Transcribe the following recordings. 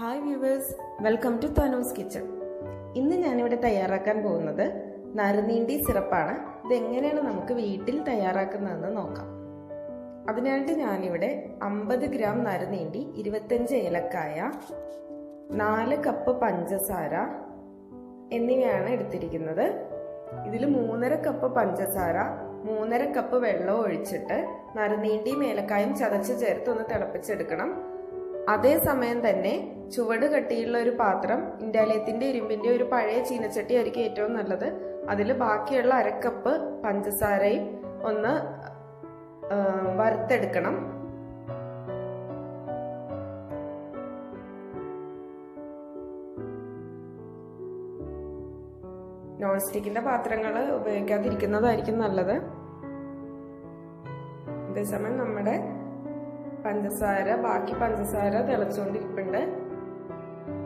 Hi viewers welcome to Tanu's kitchen ഇന്ന് ഞാനിവിടെ തയ്യാറാക്കാൻ പോകുന്നത് നറുനീണ്ടി സിറപ്പാണ്. ഇതെങ്ങനെയാണ് നമുക്ക് വീട്ടിൽ തയ്യാറാക്കുന്നതെന്ന് നോക്കാം. അതിനായിട്ട് ഞാനിവിടെ അമ്പത് ഗ്രാം നറുനീണ്ടി ഇരുപത്തഞ്ച് ഏലക്കായ നാല് കപ്പ് പഞ്ചസാര എന്നിവയാണ് എടുത്തിരിക്കുന്നത്. ഇതിൽ മൂന്നര കപ്പ് പഞ്ചസാര മൂന്നര കപ്പ് വെള്ളം ഒഴിച്ചിട്ട് നറുനീണ്ടിയും ഏലക്കായും ചതച്ച് ചേർത്ത് ഒന്ന് തിളപ്പിച്ചെടുക്കണം. അതേസമയം തന്നെ ചുവട് കട്ടിയുള്ള ഒരു പാത്രം ഇൻഡാലയത്തിന്റെ ഇരുമ്പിന്റെ ഒരു പഴയ ചീനച്ചട്ടി ആയിരിക്കും ഏറ്റവും നല്ലത്. അതിൽ ബാക്കിയുള്ള അരക്കപ്പ് പഞ്ചസാരയും ഒന്ന് വറുത്തെടുക്കണം. നോൺ സ്റ്റിക്കിന്റെ പാത്രങ്ങൾ ഉപയോഗിക്കാതിരിക്കുന്നതായിരിക്കും നല്ലത്. അതേസമയം നമ്മുടെ പഞ്ചസാര ബാക്കി പഞ്ചസാര തിളച്ചുകൊണ്ടിരിപ്പുണ്ട്.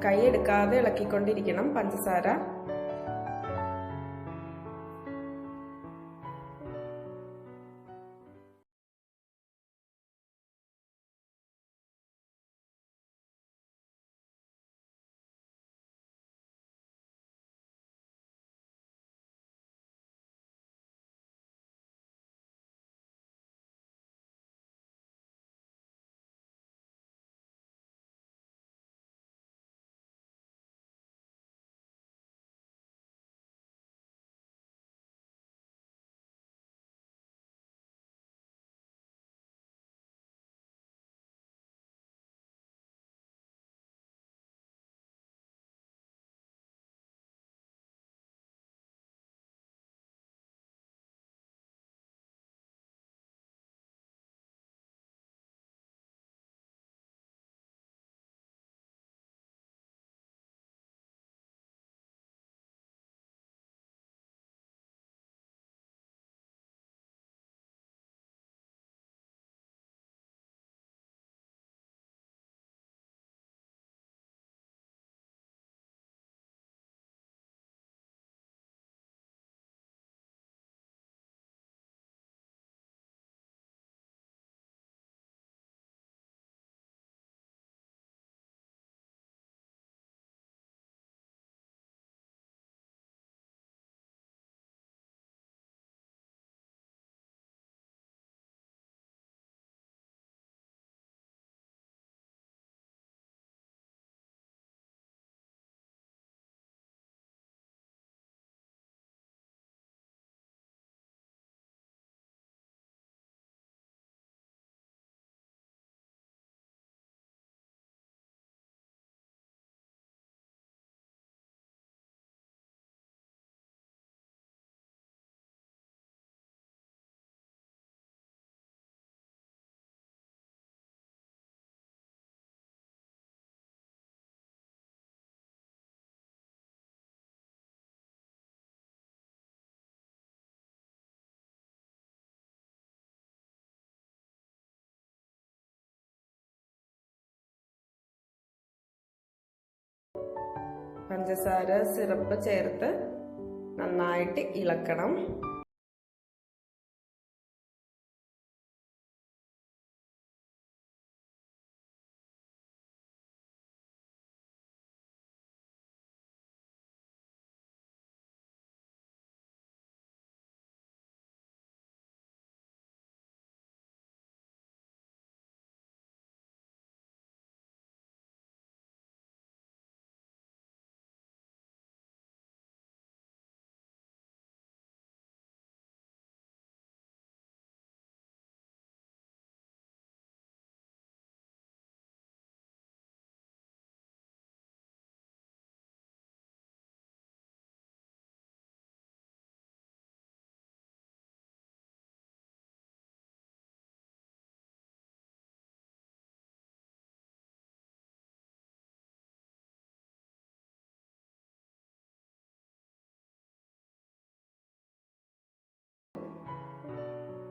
കൈ എടുക്കാതെ ഇളക്കിക്കൊണ്ടിരിക്കണം പഞ്ചസാര. പഞ്ചസാര സിറപ്പ് ചേർത്ത് നന്നായിട്ട് ഇളക്കണം.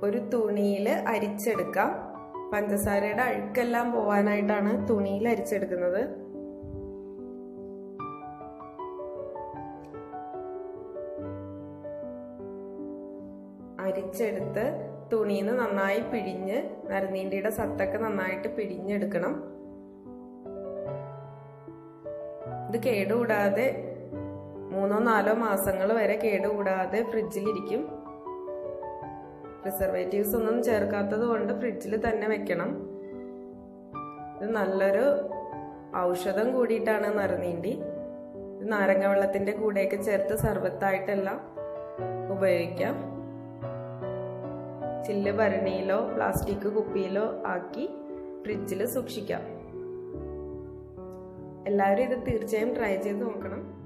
ഒരു തുണിയിൽ അരിച്ചെടുക്കാം. പഞ്ചസാരയുടെ അഴുക്കെല്ലാം പോവാനായിട്ടാണ് തുണിയിൽ അരിച്ചെടുക്കുന്നത്. അരിച്ചെടുത്ത് തുണിയിൽ നിന്ന് നന്നായി പിഴിഞ്ഞ് നരനീണ്ടിയുടെ സത്തൊക്കെ നന്നായിട്ട് പിഴിഞ്ഞെടുക്കണം. ഇത് കേടുകൂടാതെ മൂന്നോ നാലോ മാസങ്ങൾ വരെ കേടുകൂടാതെ ഫ്രിഡ്ജിലിരിക്കും. പ്രിസർവേറ്റീവ്സ് ഒന്നും ചേർക്കാത്തത് കൊണ്ട് ഫ്രിഡ്ജിൽ തന്നെ വെക്കണം. ഇത് നല്ലൊരു ഔഷധം കൂടിയിട്ടാണ് നറുനീണ്ടി. ഇത് നാരങ്ങ വെള്ളത്തിന്റെ കൂടെയൊക്കെ ചേർത്ത് സർബത്തായിട്ടെല്ലാം ഉപയോഗിക്കാം. ചില്ല് ഭരണിയിലോ പ്ലാസ്റ്റിക് കുപ്പിയിലോ ആക്കി ഫ്രിഡ്ജിൽ സൂക്ഷിക്കാം. എല്ലാവരും ഇത് തീർച്ചയായും ട്രൈ ചെയ്ത് നോക്കണം.